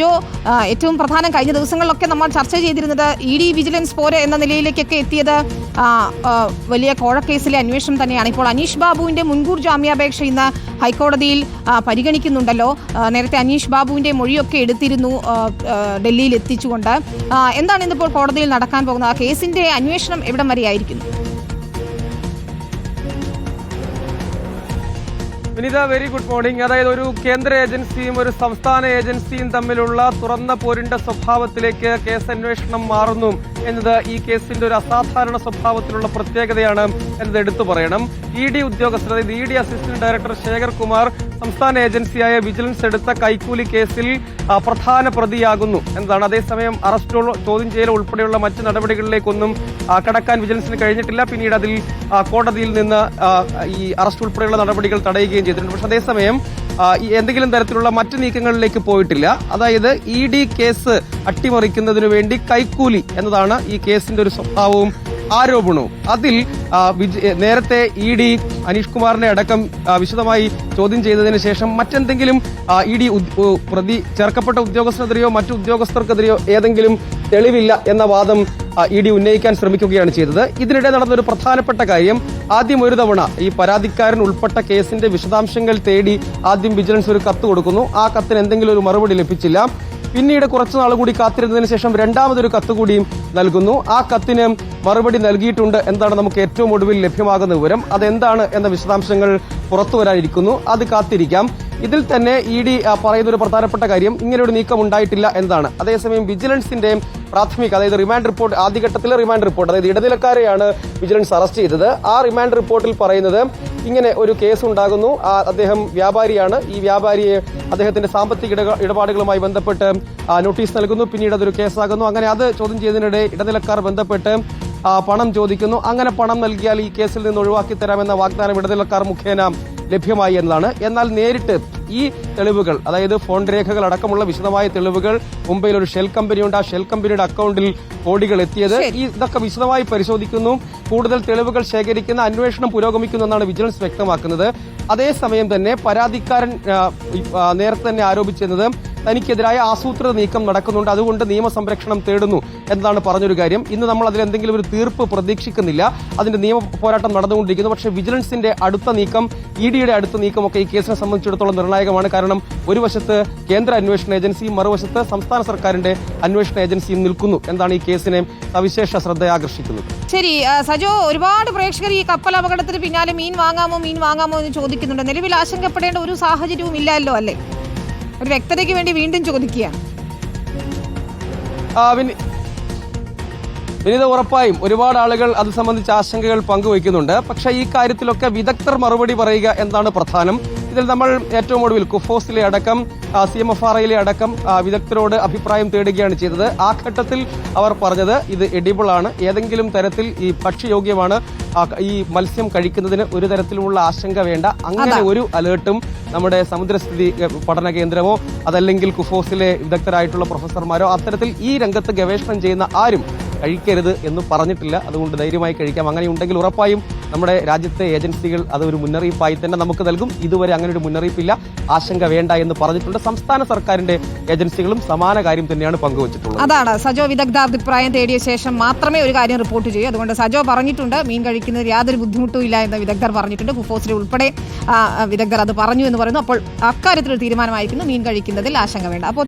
ജോ ഏറ്റവും പ്രധാനം കഴിഞ്ഞ ദിവസങ്ങളിലൊക്കെ നമ്മൾ ചർച്ച ചെയ്തിരുന്നത് ഇ ഡി വിജിലൻസ് പോര എന്ന നിലയിലേക്കൊക്കെ എത്തിയത് വലിയ കോഴക്കേസിലെ അന്വേഷണം തന്നെയാണ്. ഇപ്പോൾ അനീഷ് ബാബുവിന്റെ മുൻകൂർ ജാമ്യാപേക്ഷ ഇന്ന് ഹൈക്കോടതിയിൽ പരിഗണിക്കുന്നുണ്ടല്ലോ. നേരത്തെ അനീഷ് ബാബുവിന്റെ മൊഴിയൊക്കെ എടുത്തിരുന്നു ഡൽഹിയിൽ എത്തിച്ചുകൊണ്ട്. എന്താണ് ഇന്നിപ്പോൾ കോടതിയിൽ നടക്കാൻ പോകുന്നത്? ആ കേസിന്റെ അന്വേഷണം എവിടം വരെയായിരിക്കുന്നു വിനിത വെരി ഗുഡ് മോർണിംഗ് അതായത് ഒരു കേന്ദ്ര ഏജൻസിയും ഒരു സംസ്ഥാന ഏജൻസിയും തമ്മിലുള്ള തുറന്ന പോരിന്റെ സ്വഭാവത്തിലേക്ക് കേസ് അന്വേഷണം മാറുന്നു. എന്നത് ഈ കേസിന്റെ ഒരു അസാധാരണ സ്വഭാവത്തിലുള്ള പ്രത്യേകതയാണ് എന്നത് എടുത്തു പറയണം. ഇ ഡി ഉദ്യോഗസ്ഥർ അതായത് E D assistant director Shekhar Kumar സംസ്ഥാന ഏജൻസിയായ വിജിലൻസ് എടുത്ത കൈക്കൂലി കേസിൽ പ്രധാന പ്രതിയാകുന്നു എന്നതാണ്. അതേസമയം അറസ്റ്റോ ചോദ്യം ചെയ്യൽ ഉൾപ്പെടെയുള്ള മറ്റ് നടപടികളിലേക്കൊന്നും കടക്കാൻ വിജിലൻസിന് കഴിഞ്ഞിട്ടില്ല. പിന്നീട് അതിൽ കോടതിയിൽ നിന്ന് ഈ അറസ്റ്റ് ഉൾപ്പെടെയുള്ള നടപടികൾ തടയുകയും ചെയ്തിട്ടുണ്ട്. പക്ഷേ അതേസമയം എന്തെങ്കിലും തരത്തിലുള്ള മറ്റു നീക്കങ്ങളിലേക്ക് പോയിട്ടില്ല. അതായത് ഇ ഡി കേസ് അട്ടിമറിക്കുന്നതിനു വേണ്ടി കൈക്കൂലി എന്നതാണ് ഈ കേസിന്റെ ഒരു സ്വഭാവവും ആരോപണവും. അതിൽ നേരത്തെ ഇ ഡി അനീഷ് കുമാറിനെ അടക്കം വിശദമായി ചോദ്യം ചെയ്തതിനു ശേഷം മറ്റെന്തെങ്കിലും ഇ ഡി പ്രതി ചേർക്കപ്പെട്ട ഉദ്യോഗസ്ഥനെതിരെയോ മറ്റു ഉദ്യോഗസ്ഥർക്കെതിരെയോ ഏതെങ്കിലും തെളിവില്ല എന്ന വാദം ഇ ഡി ഉന്നയിക്കാൻ ശ്രമിക്കുകയാണ് ചെയ്തത്. ഇതിനിടെ നടന്ന ഒരു പ്രധാനപ്പെട്ട കാര്യം ആദ്യം ഒരു തവണ ഈ പരാതിക്കാരൻ ഉൾപ്പെട്ട കേസിന്റെ വിശദാംശങ്ങൾ തേടി ആദ്യം വിജിലൻസ് ഒരു കത്ത് കൊടുക്കുന്നു. ആ കത്തിന് എന്തെങ്കിലും ഒരു മറുപടി ലഭിച്ചില്ല. പിന്നീട് കുറച്ചു നാൾ കൂടി കാത്തിരുന്നതിന് ശേഷം രണ്ടാമതൊരു കത്ത് കൂടിയും നൽകുന്നു. ആ കത്തിന് മറുപടി നൽകിയിട്ടുണ്ട് എന്താണ് നമുക്ക് ഏറ്റവും ഒടുവിൽ ലഭ്യമാകുന്ന വിവരം. അതെന്താണ് എന്ന വിശദാംശങ്ങൾ പുറത്തു വരാനിരിക്കുന്നു. അത് കാത്തിരിക്കാം. ഇതിൽ തന്നെ ഇ ഡി പറയുന്ന ഒരു പ്രധാനപ്പെട്ട കാര്യം ഇങ്ങനെ ഒരു നീക്കം ഉണ്ടായിട്ടില്ല എന്നതാണ് അതേസമയം വിജിലൻസിന്റെയും പ്രാഥമിക അതായത് റിമാൻഡ് റിപ്പോർട്ട് ആദ്യഘട്ടത്തിലെ റിമാൻഡ് റിപ്പോർട്ട് അതായത് ഇടനിലക്കാരെയാണ് വിജിലൻസ് അറസ്റ്റ് ചെയ്തത്. ആ റിമാൻഡ് റിപ്പോർട്ടിൽ പറയുന്നത് ഇങ്ങനെ ഒരു കേസ് ഉണ്ടാകുന്നു. അദ്ദേഹം വ്യാപാരിയാണ്. ഈ വ്യാപാരിയെ അദ്ദേഹത്തിന്റെ സാമ്പത്തിക ഇടപാടുകളുമായി ബന്ധപ്പെട്ട് നോട്ടീസ് നൽകുന്നു. പിന്നീട് അതൊരു കേസാകുന്നു. അങ്ങനെ അത് ചോദ്യം ചെയ്തതിനിടെ ഇടനിലക്കാർ ബന്ധപ്പെട്ട് പണം ചോദിക്കുന്നു. അങ്ങനെ പണം നൽകിയാൽ ഈ കേസിൽ നിന്ന് ഒഴിവാക്കി തരാമെന്ന വാഗ്ദാനം ഇടനിലക്കാർ മുഖേന ലഭ്യമായി എന്നതാണ് എന്നാൽ നേരിട്ട് ഈ തെളിവുകൾ അതായത് ഫോൺ രേഖകൾ അടക്കമുള്ള വിശദമായ തെളിവുകൾ മുംബൈയിൽ ഒരു ഷെൽ കമ്പനിയുണ്ട്. ആ ഷെൽ കമ്പനിയുടെ അക്കൗണ്ടിൽ കോടികൾ എത്തിയത് ഈ ഇതൊക്കെ വിശദമായി പരിശോധിക്കുന്നു. കൂടുതൽ തെളിവുകൾ ശേഖരിക്കുന്ന അന്വേഷണം പുരോഗമിക്കുന്നു എന്നാണ് വിജിലൻസ് വ്യക്തമാക്കുന്നത്. അതേസമയം തന്നെ പരാതിക്കാരൻ നേരത്തെ തന്നെ ആരോപിച്ചിരുന്നത് തനിക്കെതിരായ ആസൂത്രിത നീക്കം നടക്കുന്നുണ്ട്. അതുകൊണ്ട് നിയമസംരക്ഷണം തേടുന്നു എന്നതാണ് പറഞ്ഞൊരു കാര്യം. ഇന്ന് നമ്മൾ അതിൽ എന്തെങ്കിലും ഒരു തീർപ്പ് പ്രതീക്ഷിക്കുന്നില്ല. അതിന്റെ നിയമ പോരാട്ടം നടന്നുകൊണ്ടിരിക്കുന്നു. പക്ഷേ വിജിലൻസിന്റെ അടുത്ത നീക്കം ഇ ഡിയുടെ അടുത്ത നീക്കമൊക്കെ ഈ കേസിനെ സംബന്ധിച്ചിടത്തോളം നിർണായകമാണ്. കാരണം ഒരു വശത്ത് കേന്ദ്ര അന്വേഷണ ഏജൻസി മറുവശത്ത് സംസ്ഥാന സർക്കാരിന്റെ അന്വേഷണ ഏജൻസിയും നിൽക്കുന്നു എന്നാണ് ഈ കേസിനെ സവിശേഷ ശ്രദ്ധ ആകർഷിക്കുന്നത് ശരി സജോ ഒരുപാട് പ്രേക്ഷകർ ഈ കപ്പൽ അപകടത്തിന് പിന്നാലെ മീൻ വാങ്ങാമോ മീൻ വാങ്ങാമോ എന്ന് ചോദിക്കുന്നുണ്ട്. നിലവിൽ ആശങ്കപ്പെടേണ്ട ഒരു സാഹചര്യവും ഇല്ലല്ലോ അല്ലേ? ഒരു വ്യക്തതയ്ക്ക് വേണ്ടി വീണ്ടും ചോദിക്കുകയാണ്. വിനിത വിനി- വിനീത ഉറപ്പായും ഒരുപാട് ആളുകൾ അത് സംബന്ധിച്ച് ആശങ്കകൾ പങ്കുവയ്ക്കുന്നുണ്ട്. പക്ഷേ ഈ കാര്യത്തിലൊക്കെ വിദഗ്ധർ മറുപടി പറയുക എന്നാണ് പ്രധാനം. ഇതിൽ നമ്മൾ ഏറ്റവും ഒടുവിൽ കുഫോസിലെ അടക്കം സി എം എഫ് ആർ ഐയിലെ അടക്കം വിദഗ്ധരോട് അഭിപ്രായം തേടുകയാണ് ചെയ്തത്. ആ ഘട്ടത്തിൽ അവർ പറഞ്ഞത് ഇത് എഡിബിൾ ആണ്. ഏതെങ്കിലും തരത്തിൽ ഈ ഭക്ഷ്യയോഗ്യമാണ് ഈ മത്സ്യം കഴിക്കുന്നതിന് ഒരു തരത്തിലുമുള്ള ആശങ്ക വേണ്ട. അങ്ങനെ ഒരു അലേർട്ടും നമ്മുടെ സമുദ്രസ്ഥിതി പഠന കേന്ദ്രമോ അതല്ലെങ്കിൽ കുഫോസിലെ വിദഗ്ധരായിട്ടുള്ള പ്രൊഫസർമാരോ അത്തരത്തിൽ ഈ രംഗത്ത് ഗവേഷണം ചെയ്യുന്ന ആരും കഴിക്കരുത് എന്ന് പറഞ്ഞിട്ടില്ല. അതുകൊണ്ട് ധൈര്യമായി കഴിക്കാം. അങ്ങനെ ഉണ്ടെങ്കിൽ ഉറപ്പായും നമ്മുടെ രാജ്യത്തെ ഏജൻസികൾ അത് ഒരു മുന്നറിയിപ്പായി തന്നെ നമുക്ക് നൽകും. ഇതുവരെ അങ്ങനെ ഒരു മുന്നറിയിപ്പില്ല. ആശങ്ക വേണ്ട എന്ന് പറഞ്ഞിട്ടുണ്ട് സംസ്ഥാന സർക്കാരിന്റെ ഏജൻസികളും സമാന കാര്യം തന്നെയാണ് പങ്കുവച്ചിട്ടുള്ളത്. അതാണ്. സജോ വിദഗ്ധ അഭിപ്രായം തേടിയ ശേഷം മാത്രമേ ഒരു കാര്യം റിപ്പോർട്ട് ചെയ്യൂ. അതുകൊണ്ട് സജോ പറഞ്ഞിട്ടുണ്ട് മീൻ കഴിക്കുന്നതിൽ യാതൊരു ബുദ്ധിമുട്ടും ഇല്ല എന്ന് വിദഗ്ധർ പറഞ്ഞിട്ടുണ്ട്. കുഫോസിലെ ഉൾപ്പെടെ വിദഗ്ധർ അത് പറഞ്ഞു എന്ന് പറയുന്നു. അപ്പോൾ അക്കാര്യത്തിൽ തീരുമാനമായിരിക്കുന്നു മീൻ കഴിക്കുന്നതിൽ ആശങ്ക വേണ്ട. അപ്പോൾ